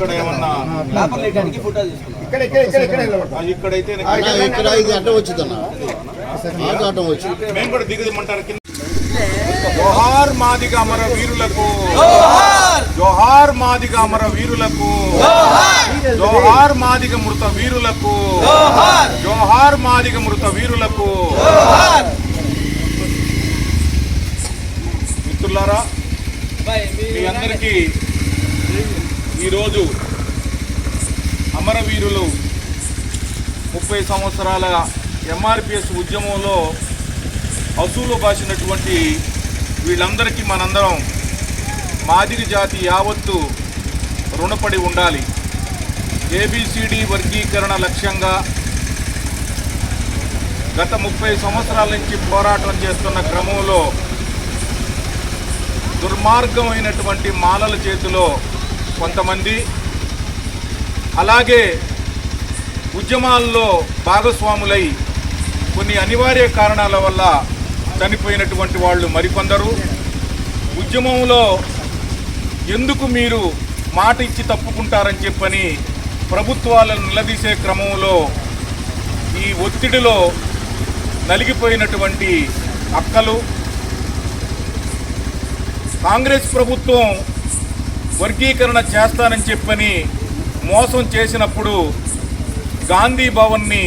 ఇక్కడ ఏమన్నా ఇక్కడైతే ఆ, నేను- ఇక్కడ ఇక్కడ ఇది అడ్డం వచ్చిందన్న. ఆటో అడ్డం వచ్చి మేము కూడా దిగుదమంటారు కింద. జోహార్ మాదిగ అమర వీరులకు. జోహార్! మాదిగ అమర వీరులకు. జోహార్! మాదిగ మృత వీరులకు. జోహార్! మాదిగ మృత వీరులకు. మిత్రులారా మీ అందరికీ ఈరోజు అమరవీరులు ముప్పై సంవత్సరాల ఎంఆర్పిఎస్ ఉద్యమంలో అసూలు బాసినటువంటి వీళ్ళందరికీ మనందరం మాదిరి జాతి యావత్తు రుణపడి ఉండాలి. ఏబిసిడి వర్గీకరణ లక్ష్యంగా గత ముప్పై సంవత్సరాల నుంచి పోరాటం చేస్తున్న క్రమంలో దుర్మార్గమైనటువంటి మాలల చేతిలో కొంతమంది. అలాగే ఉద్యమాల్లో భాగస్వాములై కొన్ని అనివార్య కారణాల వల్ల చనిపోయినటువంటి వాళ్ళు మరికొందరు. ఉద్యమంలో ఎందుకు మీరు మాట ఇచ్చి తప్పుకుంటారని చెప్పని ప్రభుత్వాలను నిలదీసే క్రమంలో ఈ ఒత్తిడిలో నలిగిపోయినటువంటి అక్కలు. కాంగ్రెస్ ప్రభుత్వం వర్గీకరణ చేస్తానని చెప్పని మోసం చేసినప్పుడు గాంధీ భవన్ని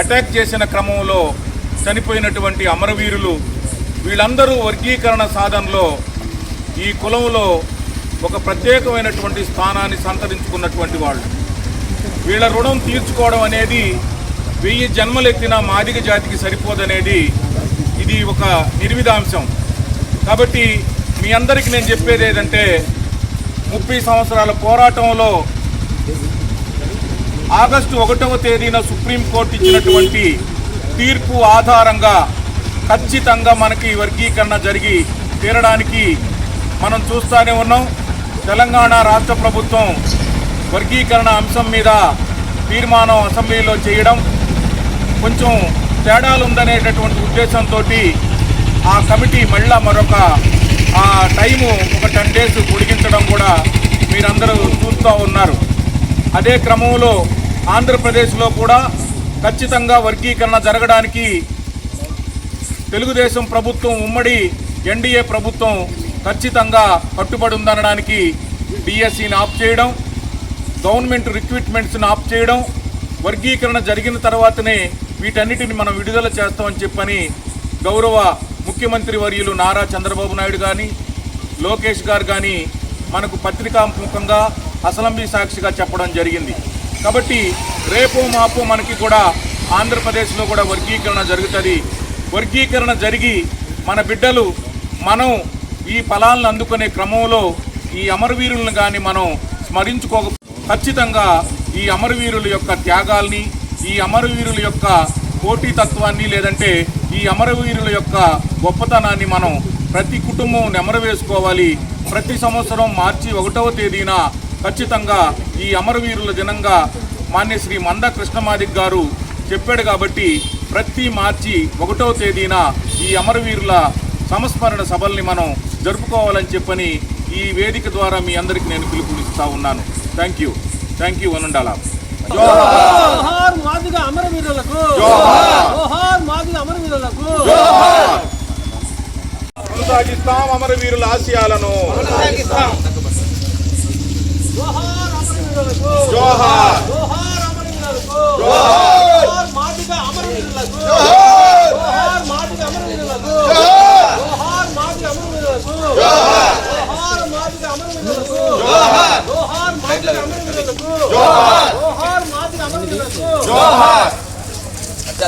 అటాక్ చేసిన క్రమంలో చనిపోయినటువంటి అమరవీరులు వీళ్ళందరూ వర్గీకరణ సాధనలో ఈ కులంలో ఒక ప్రత్యేకమైనటువంటి స్థానాన్ని సంతరించుకున్నటువంటి వాళ్ళు. వీళ్ళ రుణం తీర్చుకోవడం అనేది వెయ్యి జన్మలెత్తిన మాదిగ జాతికి సరిపోదనేది ఇది ఒక నిర్విధాంశం. కాబట్టి మీ అందరికీ నేను చెప్పేది ఏంటంటే ముప్పై సంవత్సరాల పోరాటంలో ఆగస్టు ఒకటవ తేదీన సుప్రీంకోర్టు ఇచ్చినటువంటి తీర్పు ఆధారంగా ఖచ్చితంగా మనకి వర్గీకరణ జరిగి తీరడానికి మనం చూస్తూనే ఉన్నాం. తెలంగాణ రాష్ట్ర ప్రభుత్వం వర్గీకరణ అంశం మీద తీర్మానం అసెంబ్లీలో చేయడం కొంచెం తేడాలు ఉందనేటటువంటి ఉద్దేశంతో ఆ కమిటీ మళ్ళా మరొక ఆ టైము ఒక టెన్ డేస్ పొడిగించడం కూడా మీరందరూ చూస్తూ ఉన్నారు. అదే క్రమంలో ఆంధ్రప్రదేశ్లో కూడా ఖచ్చితంగా వర్గీకరణ జరగడానికి తెలుగుదేశం ప్రభుత్వం ఉమ్మడి ఎన్డీఏ ప్రభుత్వం ఖచ్చితంగా కట్టుబడి ఉందనడానికి డిఎస్సిని ఆఫ్ చేయడం గవర్నమెంట్ రిక్రూట్మెంట్స్ని ఆఫ్ చేయడం వర్గీకరణ జరిగిన తర్వాతనే వీటన్నిటిని మనం విడుదల చేస్తామని చెప్పని గౌరవ ముఖ్యమంత్రి వర్యులు నారా చంద్రబాబు నాయుడు కానీ లోకేష్ గారు కానీ మనకు పత్రికాముఖంగా అసలంబి సాక్షిగా చెప్పడం జరిగింది. కాబట్టి రేపో మాపో మనకి కూడా ఆంధ్రప్రదేశ్లో కూడా వర్గీకరణ జరుగుతుంది. వర్గీకరణ జరిగి మన బిడ్డలు మనం ఈ ఫలాలను అందుకునే క్రమంలో ఈ అమరవీరులను కానీ మనం స్మరించుకోక ఖచ్చితంగా ఈ అమరవీరుల యొక్క త్యాగాల్ని ఈ అమరవీరుల యొక్క పోటీ తత్వాన్ని లేదంటే ఈ అమరవీరుల యొక్క గొప్పతనాన్ని మనం ప్రతి కుటుంబం నెమరవేసుకోవాలి. ప్రతి సంవత్సరం మార్చి ఒకటవ తేదీన ఖచ్చితంగా ఈ అమరవీరుల దినంగా మాన్య శ్రీ మంద కృష్ణమాదిక్ గారు చెప్పాడు కాబట్టి ప్రతి మార్చి ఒకటవ తేదీన ఈ అమరవీరుల సంస్మరణ సభల్ని మనం జరుపుకోవాలని చెప్పని ఈ వేదిక ద్వారా మీ అందరికీ నేను పిలుపునిస్తా ఉన్నాను. Thank you. థ్యాంక్ యూ వనండాలా. జోహార్ మాదిగ అమరవీరులకు జోహార్. మాదిగ అమరవీరులకు కొనసాగిస్తాం అమరవీరుల ఆశయాలను. జోహార్ అమరవీరులకు జోహార్. జోహార్ అమరవీరులకు జోహార్. మాదిగ అమరవీరులకు జోహార్. మాదిగ అమరవీరులకు జోహార్ మాదిగ అమరవీరులకు జోహార్ మాదిగ అమరవీరులకు జోహార్ మాదిగ అమరవీరులకు జోహార్ మాదిగ అమరవీరులకు జోహార్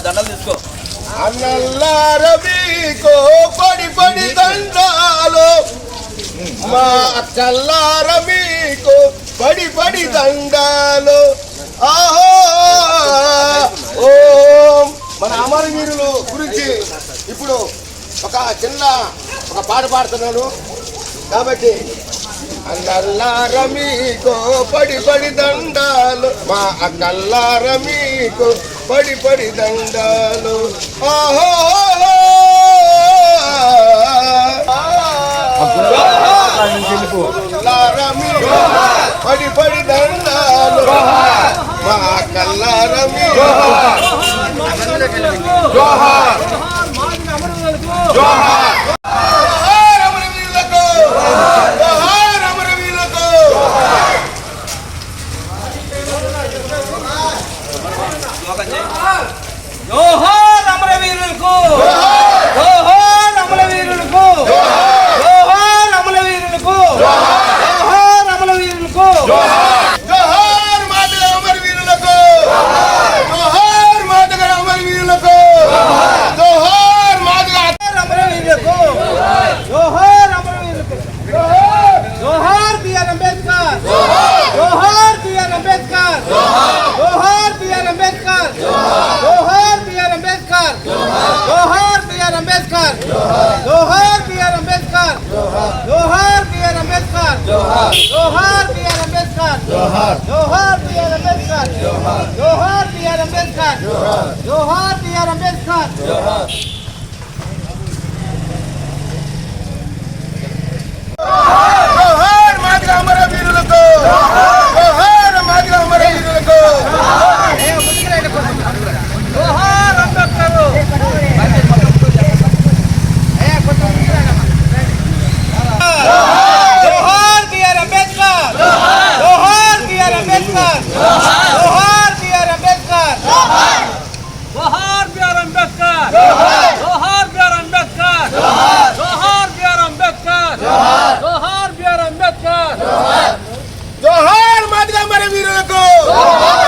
దండలు తీసుకో. అన్నల్లారబీకో పడి పడి దండాలు. మా అక్కల్లారబీకో పడి పడి దండాలు. ఆహో! ఓం! మన అమరవీరులు గురించి ఇప్పుడు ఒక చిన్న ఒక పాట పాడుతున్నాను. కాబట్టి అన్నల్లారమీకో పడి పడి దండాలు. మా అక్కల్లారమీకో పడి పడి దండాలు ఆహో అక్కల్లారమీకో జోహార్ బిఆర్ అంబేద్కర్. జోహార్ బిఆర్ అంబేద్కర్. జోహార్ బిఆర్ అంబేద్కర్. జోహార్ బిఆర్ అంబేద్కర్. జోహార్ బిఆర్ అంబేద్కర్. జోహార్ బిఆర్ అంబేద్కర్. జోహార్ బిఆర్ అంబేద్కర్. జోహార్. మా గ్రామర వీరులకు జోహార్ Sou